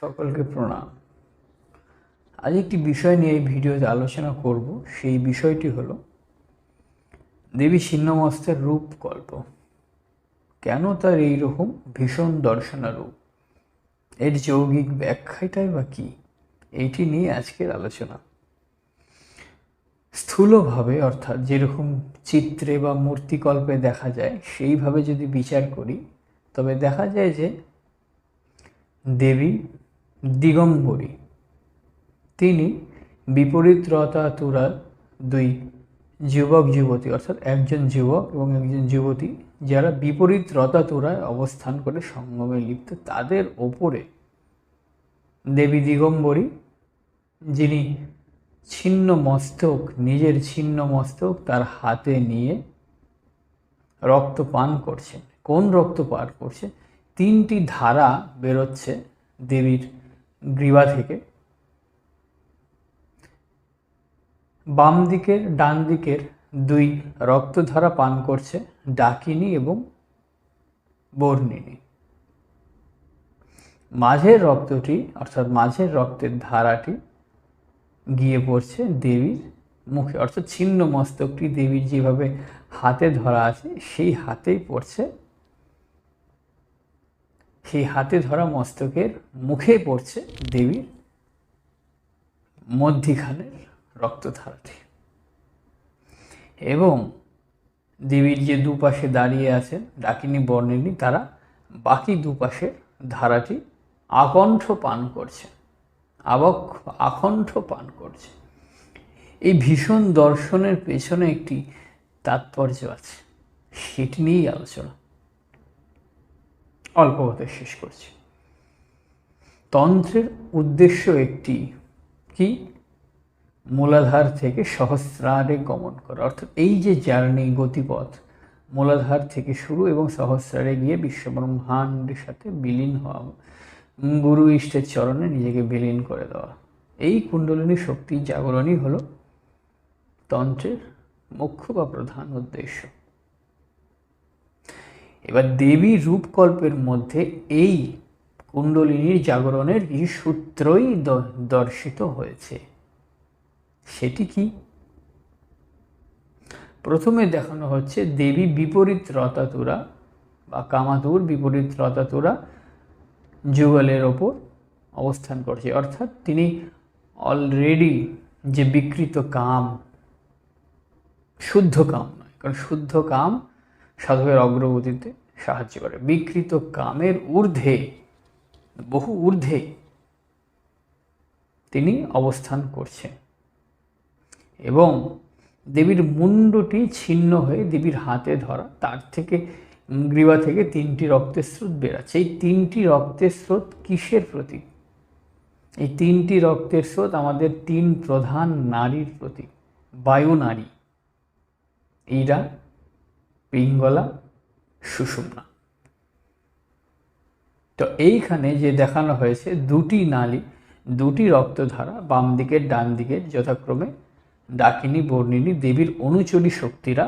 সকলকে প্রণাম। আজ একটি বিষয় নিয়ে এই ভিডিওতে আলোচনা করব। সেই বিষয়টি হলো দেবী ছিন্নমস্তের রূপকল্প। কেন তার এই রকম ভীষণ দর্শনা রূপ এর যৌগিক ব্যাখ্যাটাই বা কী? এইটি নিয়ে আজকের আলোচনা। স্থূলভাবে অর্থাৎ যেরকম চিত্রে বা মূর্তিকল্পে দেখা যায়, সেইভাবে যদি বিচার করি, তবে দেখা যায় যে দেবী দিগম্বরী। তিনি বিপরীত রতাতুরা দুই যুবক যুবতী, অর্থাৎ একজন যুবক এবং একজন যুবতী, যারা বিপরীত রতাতুরায় অবস্থান করে সঙ্গমে লিপ্ত। তাদের ওপরে দেবী দিগম্বরী, যিনি ছিন্ন মস্তক নিজের ছিন্ন মস্তক তার হাতে নিয়ে রক্ত পান করছেন। কোন রক্ত পান করছে? তিনটি ধারা বেরোচ্ছে দেবীর গ্রীবা থেকে। বাম দিকের, ডান দিকের দুই রক্তধারা পান করছে ডাকিনী এবং বর্ণিনী। মাঝের রক্তটি, অর্থাৎ মাঝের রক্তের ধারাটি গিয়ে পড়ছে দেবীর মুখে, অর্থাৎ ছিন্ন মস্তকটি দেবীর যেভাবে হাতে ধরা আছে, সেই হাতেই পড়ছে সেই হাতে ধরা মস্তকের মুখে পড়ছে দেবীর মধ্যিখানের রক্তধারাটি। এবং দেবীর যে দুপাশে দাঁড়িয়ে আছেন ডাকিনী বর্ণিনী, তারা বাকি দুপাশের ধারাটি আকণ্ঠ পান করছে আবক আকণ্ঠ পান করছে এই ভীষণ দর্শনের পেছনে একটি তাৎপর্য আছে, সেটি নিয়েই আলোচনা। অল্প কথা শেষ করছি। তন্ত্রের উদ্দেশ্য একটি, কি? মূলাধার থেকে সহস্রারে গমন করা। অর্থাৎ এই যে জার্নি, গতিপথ মূলাধার থেকে শুরু এবং সহস্রারে গিয়ে বিশ্বব্রহ্মাণ্ডের সাথে বিলীন হওয়া। গুরু ইষ্টের চরণে নিজেকে বিলীন করে দেওয়া। এই কুণ্ডলিনী শক্তি জাগরণই হল তন্ত্রের মুখ্য বা প্রধান উদ্দেশ্য। এবার দেবী রূপকল্পের মধ্যে এই কুণ্ডলিনীর জাগরণের কিছু সূত্রই দর্শিত হয়েছে। সেটি কি? প্রথমে দেখানো হচ্ছে দেবী বিপরীত রতাতুরা বা কামাতুর বিপরীত রতাতুরা যুগলের ওপর অবস্থান করছে। অর্থাৎ তিনি অলরেডি যে বিকৃত কাম, শুদ্ধ কাম নয়, কারণ শুদ্ধ কাম সাধকের অগ্রগতিতে সাহায্য করে। বিকৃত কামের ঊর্ধ্বে, বহু ঊর্ধ্বে তিনি অবস্থান করছেন এবং দেবীর মুন্ডটি ছিন্ন হয়ে দেবীর হাতে ধরা, তার থেকে গ্রীবা থেকে তিনটি রক্তের স্রোত বেরাচ্ছে। এই তিনটি রক্তের স্রোত কিসের প্রতীক? এই তিনটি রক্তের স্রোত আমাদের তিন প্রধান নারীর প্রতীক, বায়ু নারী। এইরা পিঙ্গলা সুষুম্না। তো এইখানে যে দেখানো হয়েছে দুটি নালী, দুটি রক্তধারা, বাম দিকের, ডান দিকের যথাক্রমে ডাকিনী, বর্ণিনী দেবীর অনুচরী শক্তিরা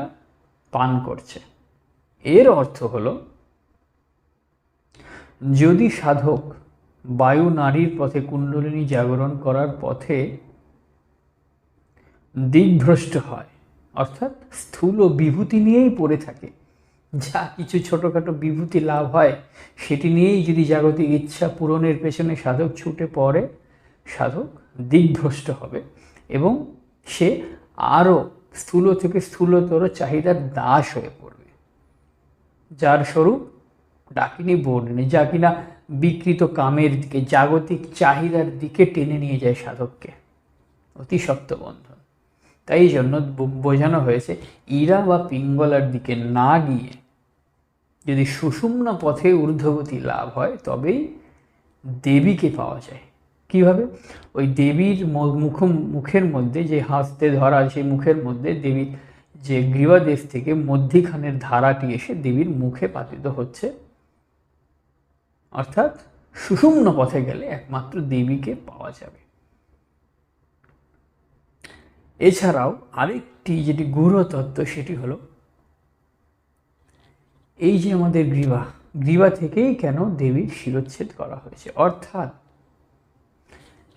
পান করছে। এর অর্থ হল, যদি সাধক বায়ু নারীর পথে কুণ্ডলিনী জাগরণ করার পথে দিগ্ভ্রষ্ট হয় অর্থাৎ স্থূল বিভূতি নিয়েই পড়ে থাকে। যা কিছু ছোটোখাটো বিভূতি লাভ হয়, সেটি নিয়েই যদি জাগতিক ইচ্ছা পূরণের পেছনে সাধক ছুটে পড়ে, সাধক দিগ্ভ্রষ্ট হবে এবং সে আরও স্থূল থেকে স্থূলতর চাহিদার দাস হয়ে পড়বে। যার স্বরূপ ডাকিনি বর্ণিনী যা কিনা বিকৃত কামের দিকে, জাগতিক চাহিদার দিকে টেনে নিয়ে যায় সাধককে। অতি শক্ত বন্ধন। তাই জন্য বোঝানো হয়েছে, ইরা বা পিঙ্গলার দিকে না গিয়ে যদি সুষুম্ন পথে ঊর্ধ্বগতি লাভ হয়, তবেই দেবীকে পাওয়া যায়। কীভাবে? ওই দেবীর মুখ, মুখের মধ্যে যে হাসতে ধরা, সেই মুখের মধ্যে দেবীর যে গ্রীবাদেশ থেকে মধ্যিখানের ধারাটি এসে দেবীর মুখে পাতিত হচ্ছে। অর্থাৎ সুষুম্ন পথে গেলে একমাত্র দেবীকে পাওয়া যাবে। এছাড়াও আরেকটি যেটি তত্ত্ব সেটি হলো, এই যে আমাদের গ্রীবা গ্রীবা থেকেই কেন দেবীর শিরোচ্ছেদ করা হয়েছে? অর্থাৎ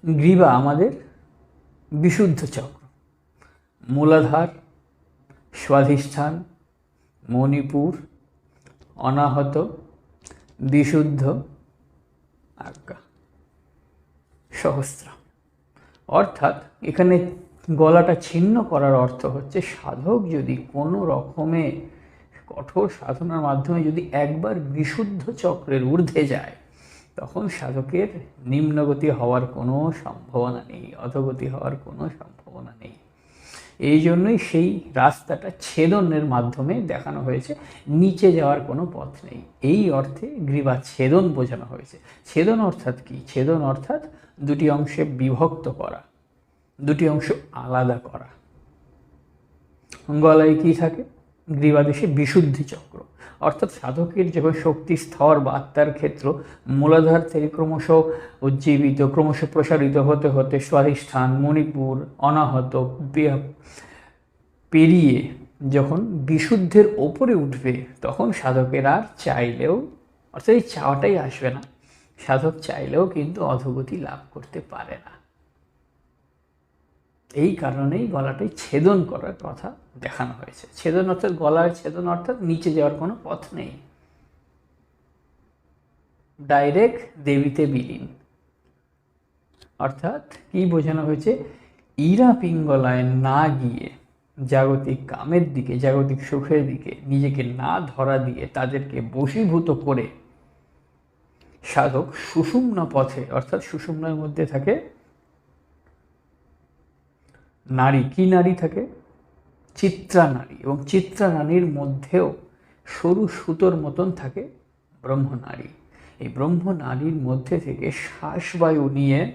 গ্রীবা আমাদের বিশুদ্ধ চক্র। মূলাধার, স্বাধিষ্ঠান, মণিপুর, অনাহত, বিশুদ্ধ, আজ্ঞা সহস্র অর্থাৎ এখানে গলাটা ছিন্ন করার অর্থ হচ্ছে সাধক যদি কোনো রকমে কঠোর সাধনার মাধ্যমে যদি একবার বিশুদ্ধ চক্রের ঊর্ধ্বে যায়, তখন সাধকের নিম্নগতি হওয়ার কোনো সম্ভাবনা নেই, অধগতি হওয়ার কোনো সম্ভাবনা নেই। এই জন্যই সেই রাস্তাটা ছেদনের মাধ্যমে দেখানো হয়েছে, নিচে যাওয়ার কোনো পথ নেই। এই অর্থে গ্রীবা ছেদন বোঝানো হয়েছে। ছেদন অর্থাৎ কি? ছেদন অর্থাৎ দুটি অংশে বিভক্ত করা। দুটি অংশ আলাদা করা। গলায় কি থাকে? গ্রীবাদেশে বিশুদ্ধি চক্র। অর্থাৎ সাধকের যখন শক্তি, স্তর বা আত্মার ক্ষেত্র মূলাধার থেকে ক্রমশ উজ্জীবিত, ক্রমশ প্রসারিত হতে হতে স্বাধিষ্ঠান, মণিপুর, অনাহত পেরিয়ে যখন বিশুদ্ধের ওপরে উঠবে, তখন সাধকের আর চাইলেও, অর্থাৎ এই চাওয়াটাই আসবে না। সাধক চাইলেও কিন্তু অধগতি লাভ করতে পারে না। এই কারণেই গলাটাই ছেদন করার কথা দেখানো হয়েছে। ছেদন অর্থাৎ গলার ছেদন অর্থাৎ নিচে যাওয়ার কোনো পথ নেই। ডাইরেক্ট দেবীতে বিলীন। অর্থাৎ কি বোঝানো হয়েছে? ইরা পিঙ্গলায় না গিয়ে জাগতিক কামের দিকে, জাগতিক সুখের দিকে নিজেকে না ধরা দিয়ে তাদেরকে বশীভূত করে সাধক সুষুম্ন পথে, অর্থাৎ সুষুম্নার মধ্যে থাকে নারী, কি নারী থাকে? চিত্রা নারী এবং চিত্রা নারীর মধ্যেও সরু সুতোর মতন থাকে ব্রহ্ম নারী। এই ব্রহ্ম নারীর মধ্যে থেকে শ্বাসবায়ু নিয়ে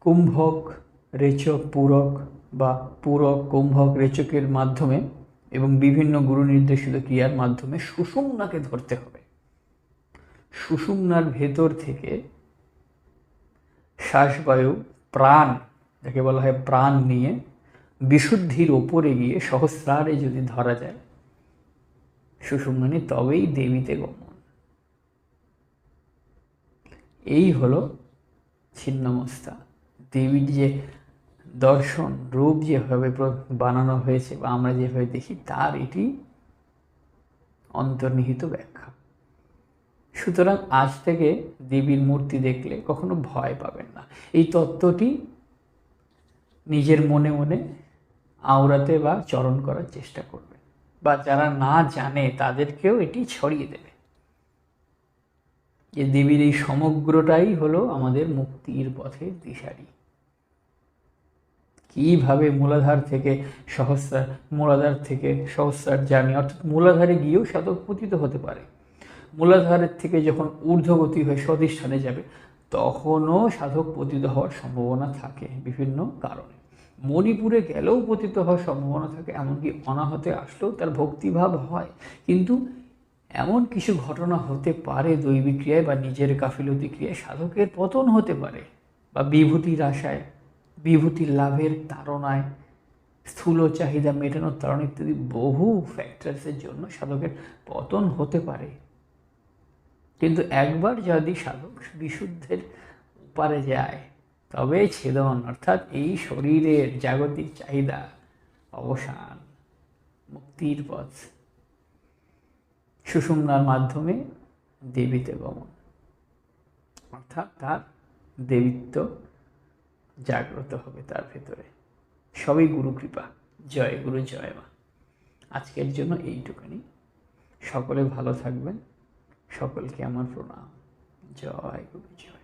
কুম্ভক, রেচক, পূরক বা পূরক, কুম্ভক, রেচকের মাধ্যমে এবং বিভিন্ন গুরু নির্দেশিত ক্রিয়ার মাধ্যমে সুষুম্নাকে ধরতে হবে। সুষুম্নার ভেতর থেকে শ্বাসবায়ু, প্রাণ, যাকে বলা হয় প্রাণ নিয়ে বিশুদ্ধির ওপরে গিয়ে সহস্রারে যদি ধরা যায় সুষুম্নি তবেই দেবীতে গমন। এই হলো ছিন্নমস্তা। দেবীর যে দর্শন, রূপ যেভাবে বানানো হয়েছে বা আমরা যেভাবে দেখি, তার এটি অন্তর্নিহিত ব্যাখ্যা। সুতরাং আজ থেকে দেবীর মূর্তি দেখলে কখনো ভয় পাবেন না। এই তত্ত্বটি নিজের মনে মনে আওড়াতে বা চরণ করার চেষ্টা করবে বা যারা না জানে, তাদেরকেও এটি ছড়িয়ে দেবে। যে দেবীর এই সমগ্রটাই হলো আমাদের মুক্তির পথের দিশারি। কীভাবে মূলাধার থেকে সহস্রার মূলাধার থেকে সহস্রার জার্নি অর্থাৎ মূলাধারে গিয়েও সাধক পতিত হতে পারে। মূলাধারের থেকে যখন ঊর্ধ্বগতি হয়ে সদিষ্ঠানে যাবে, তখনও সাধক পতিত হওয়ার সম্ভাবনা থাকে বিভিন্ন কারণে। মণিপুরে গেলেও পতিত হওয়ার সম্ভাবনা থাকে, এমনকি অনাহতে আসলেও তার ভক্তিভাব হয়। কিন্তু এমন কিছু ঘটনা হতে পারে দৈবিক ক্রিয়ায় বা নিজের গাফিলতি ক্রিয়ায়, সাধকের পতন হতে পারে বা বিভূতির আশায়, বিভূতির লাভের তাড়নায়, স্থূল চাহিদা মেটানোর তাড়না ইত্যাদি বহু ফ্যাক্টরসের জন্য সাধকের পতন হতে পারে। কিন্তু একবার যদি সাধক বিশুদ্ধের উপারে যায়, তবে ছেদন, অর্থাৎ এই শরীরের জাগতিক চাহিদা অবসান, মুক্তির পথ। সুষুম্নার মাধ্যমে দেবীতে গমন, অর্থাৎ তার দেবীত্ব জাগ্রত হবে তার ভেতরে। সবই গুরু কৃপা। জয় গুরু, জয় মা। আজকের জন্য এইটুকুনি সকলে ভালো থাকবেন। সকলকে আমার প্রণাম। জয় গুরু জয়।